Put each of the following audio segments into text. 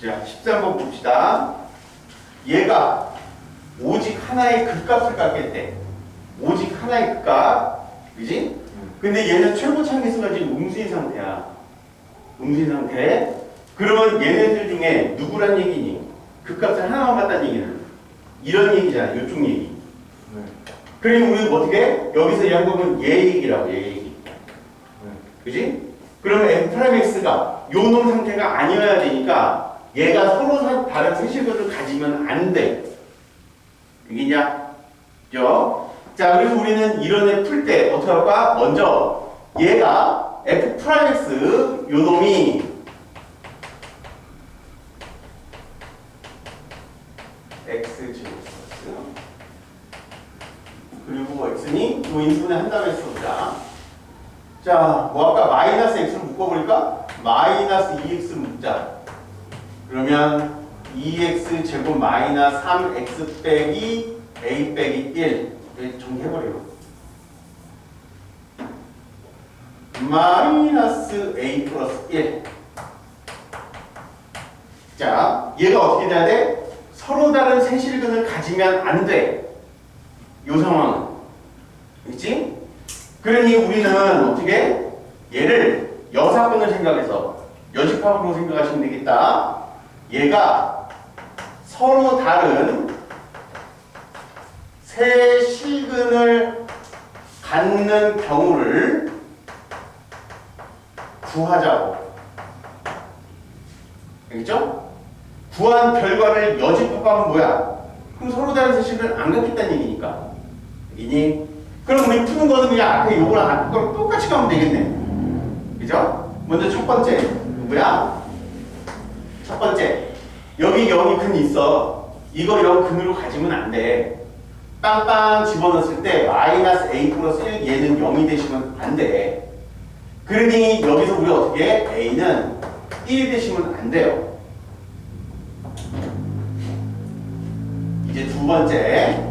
자, 13번 봅시다. 얘가 오직 하나의 극값을 갖겠대. 오직 하나의 극값. 그지? 근데 얘는 최고 차계수가 지금 음수인 상태야. 음수인 상태. 그러면 얘네들 중에 누구란 얘기니? 극값을 하나만 갖다는 얘기는. 이런 얘기잖아. 이쪽 얘기. 네. 그리고 우리 어떻게? 여기서 얘한 거면 얘 얘기라고, 얘 얘기. 네. 그지? 그러면 F'X가 요놈 상태가 아니어야 되니까 얘가 서로 사- 다른 세실근을 가지면 안 돼. 이기냐? 죠? 자, 그래서 우리는 이런 애 풀 때 어떻게 할까? 먼저 얘가 F'X 요 놈이 X 제곱 플러스 그리고 X니 요 인수분해 한 다음에 써보자. 자, 뭐 아까 마이너스 x를 묶어버릴까? 마이너스 2x를 묶자. 그러면 2x 제곱 마이너스 3x 빼기 a 빼기 1 이렇게 정리해버려요. 마이너스 a 플러스 1 자, 얘가 어떻게 돼야 돼? 서로 다른 세실근을 가지면 안 돼. 요 상황은. 그렇지? 그러니 우리는 어떻게 얘를 여사건을 생각해서 여집합으로 생각하시면 되겠다. 얘가 서로 다른 세 실근을 갖는 경우를 구하자고. 알겠죠? 구한 결과를 여집합하면 뭐야? 그럼 서로 다른 세 실근을 안 갖겠다는 얘기니까. 이니 그럼 우리 푸는 거는 그냥 앞에 요거랑 똑같이 가면 되겠네. 그죠? 먼저 첫 번째 누구야? 첫 번째 여기 여기 근 있어. 이거 영 근으로 가지면 안 돼. 빵빵 집어넣었을 때 마이너스 a 플러스 1 얘는 0이 되시면 안 돼. 그러니 여기서 우리 어떻게 해? a는 1이 되시면 안 돼요. 이제 두 번째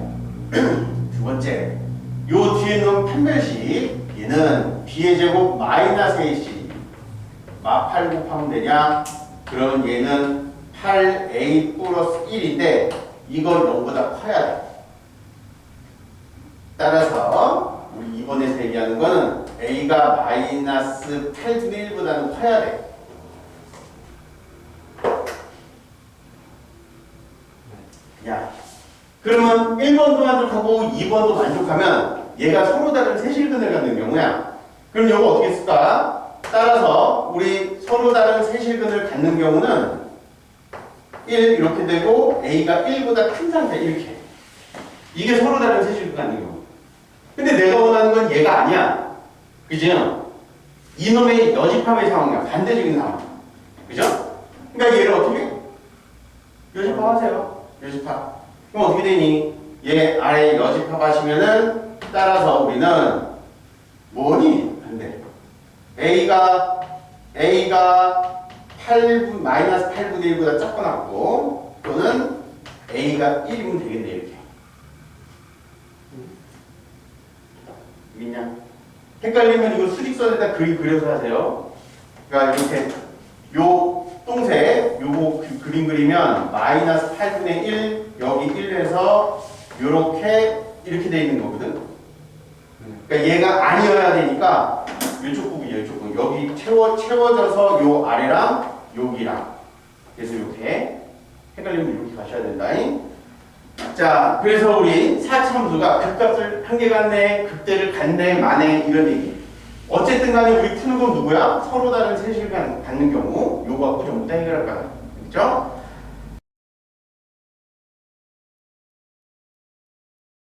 두 번째 요 뒤에 있는 판별식 얘는 b의 제곱 마이너스 ac 마8 곱하면 되냐 그러면 얘는 8a 플러스 1인데 이건 0보다 커야 돼 따라서 우리 이번에서 얘기하는 거는 a가 마이너스 8분의 1보다는 커야 돼 야, 그러면 1번도 만족하고 2번도 만족하면 얘가 서로 다른 세실근을 갖는 경우야. 그럼 이거 어떻게 쓸까? 따라서 우리 서로 다른 세실근을 갖는 경우는 1 이렇게 되고 A가 1보다 큰 상태 이렇게. 이게 서로 다른 세실근 갖는 경우. 근데 내가 원하는 건 얘가 아니야. 그죠? 이놈의 여집합의 상황이야. 반대적인 상황. 그죠? 그러니까 얘를 어떻게? 해? 여집합 하세요. 여집합. 그럼 어떻게 되니? 얘 아래 여집합 하시면은 따라서 우리는 뭐니? 반대. A가 A가 8분 마이너스 8분의 1보다 작거나고 또는 A가 1이면 되겠네 이렇게. 있냐? 헷갈리면 이거 수직선에다 그림 그려서 하세요. 그러니까 이렇게 요 동색 요거 그, 그림 그리면 마이너스 8분의 1 여기 1에서 요렇게 이렇게 돼 있는 거거든. 그러니까 얘가 아니어야 되니까 이쪽 채워 채워져서 요 아래랑 여기랑 그래서 이렇게 헷갈리면 이렇게 가셔야 된다 잉. 자, 그래서 우리 사참수가 극값을 한개 갖네, 극대를 갖네, 만에 이런 얘기. 어쨌든 간에 우리 푸는 건 누구야? 서로 다른 세실을 갖는 경우 요거 전부 다 해결할 거야. 그렇죠?